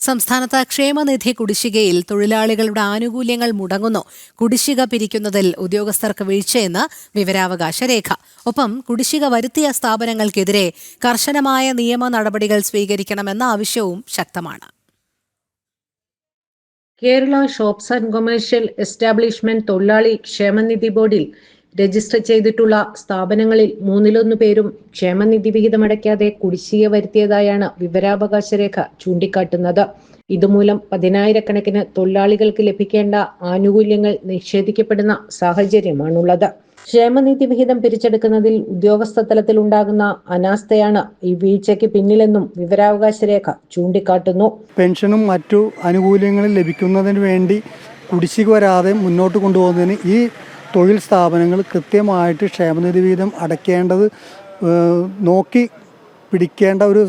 സംസ്ഥാനത്ത് ക്ഷേമനിധി കുടിശ്ശികയിൽ തൊഴിലാളികളുടെ ആനുകൂല്യങ്ങൾ മുടങ്ങുന്നു. കുടിശ്ശിക പിരിക്കുന്നതിൽ ഉദ്യോഗസ്ഥർക്ക് വീഴ്ചയെന്ന് വിവരാവകാശ രേഖ. ഒപ്പം കുടിശ്ശിക വരുത്തിയ സ്ഥാപനങ്ങൾക്കെതിരെ കർശനമായ നിയമ നടപടികൾ സ്വീകരിക്കണമെന്ന ആവശ്യവും ശക്തമാണ്. Kerala shops and commercial establishment തൊഴിലാളി ക്ഷേമനിധി ബോർഡിൽ രജിസ്റ്റർ ചെയ്തിട്ടുള്ള സ്ഥാപനങ്ങളിൽ മൂന്നിലൊന്ന് പേരും ക്ഷേമനിധി വിഹിതമടയ്ക്കാതെ കുടിശ്ശിക വരുത്തിയതായാണ് വിവരാവകാശ രേഖ ചൂണ്ടിക്കാട്ടുന്നത്. ഇതുമൂലം പതിനായിരക്കണക്കിന് തൊഴിലാളികൾക്ക് ലഭിക്കേണ്ട ആനുകൂല്യങ്ങൾ നിഷേധിക്കപ്പെടുന്ന സാഹചര്യമാണുള്ളത്. ക്ഷേമനിധി വിഹിതം പിരിച്ചെടുക്കുന്നതിൽ ഉദ്യോഗസ്ഥ തലത്തിൽ ഉണ്ടാകുന്ന അനാസ്ഥയാണ് ഈ വീഴ്ചയ്ക്ക് പിന്നിലെന്നും വിവരാവകാശ രേഖ ചൂണ്ടിക്കാട്ടുന്നു. പെൻഷനും മറ്റു ആനുകൂല്യങ്ങളും ലഭിക്കുന്നതിന് വേണ്ടി കുടിശ്ശിക വരാതെ മുന്നോട്ട് കൊണ്ടുപോകുന്നതിന് ഈ തൊഴിൽ സ്ഥാപനങ്ങൾ കൃത്യമായിട്ട് ക്ഷേമനിധി വീതം അടയ്ക്കേണ്ടത് നോക്കി പിടിക്കേണ്ട ഒരു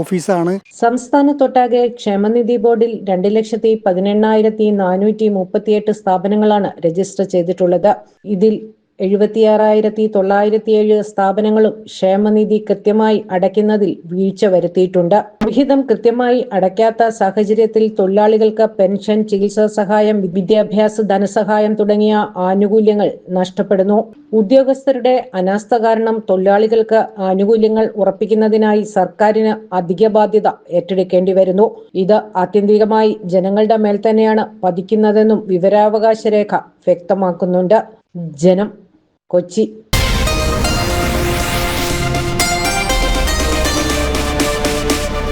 ഓഫീസാണ്. സംസ്ഥാനത്തൊട്ടാകെ ക്ഷേമനിധി ബോർഡിൽ രണ്ട് ലക്ഷത്തി പതിനെണ്ണായിരത്തി നാനൂറ്റി മുപ്പത്തിയെട്ട് സ്ഥാപനങ്ങളാണ് രജിസ്റ്റർ ചെയ്തിട്ടുള്ളത്. ഇതിൽ എഴുപത്തിയാറായിരത്തി തൊള്ളായിരത്തി ഏഴ് സ്ഥാപനങ്ങളും ക്ഷേമനിധി കൃത്യമായി അടയ്ക്കുന്നതിൽ വീഴ്ച വരുത്തിയിട്ടുണ്ട്. വിഹിതം കൃത്യമായി അടയ്ക്കാത്ത സാഹചര്യത്തിൽ തൊഴിലാളികൾക്ക് പെൻഷൻ ചികിത്സാ സഹായം വിദ്യാഭ്യാസ ധനസഹായം തുടങ്ങിയ ആനുകൂല്യങ്ങൾ നഷ്ടപ്പെടുന്നു. ഉദ്യോഗസ്ഥരുടെ അനാസ്ഥ കാരണം തൊഴിലാളികൾക്ക് ആനുകൂല്യങ്ങൾ ഉറപ്പിക്കുന്നതിനായി സർക്കാരിന് അധിക ബാധ്യത ഏറ്റെടുക്കേണ്ടി വരുന്നു. ഇത് ആത്യന്തികമായി ജനങ്ങളുടെ മേൽ തന്നെയാണ് പതിക്കുന്നതെന്നും വിവരാവകാശ രേഖ വ്യക്തമാക്കുന്നുണ്ട്. ജനം കൊച്ചി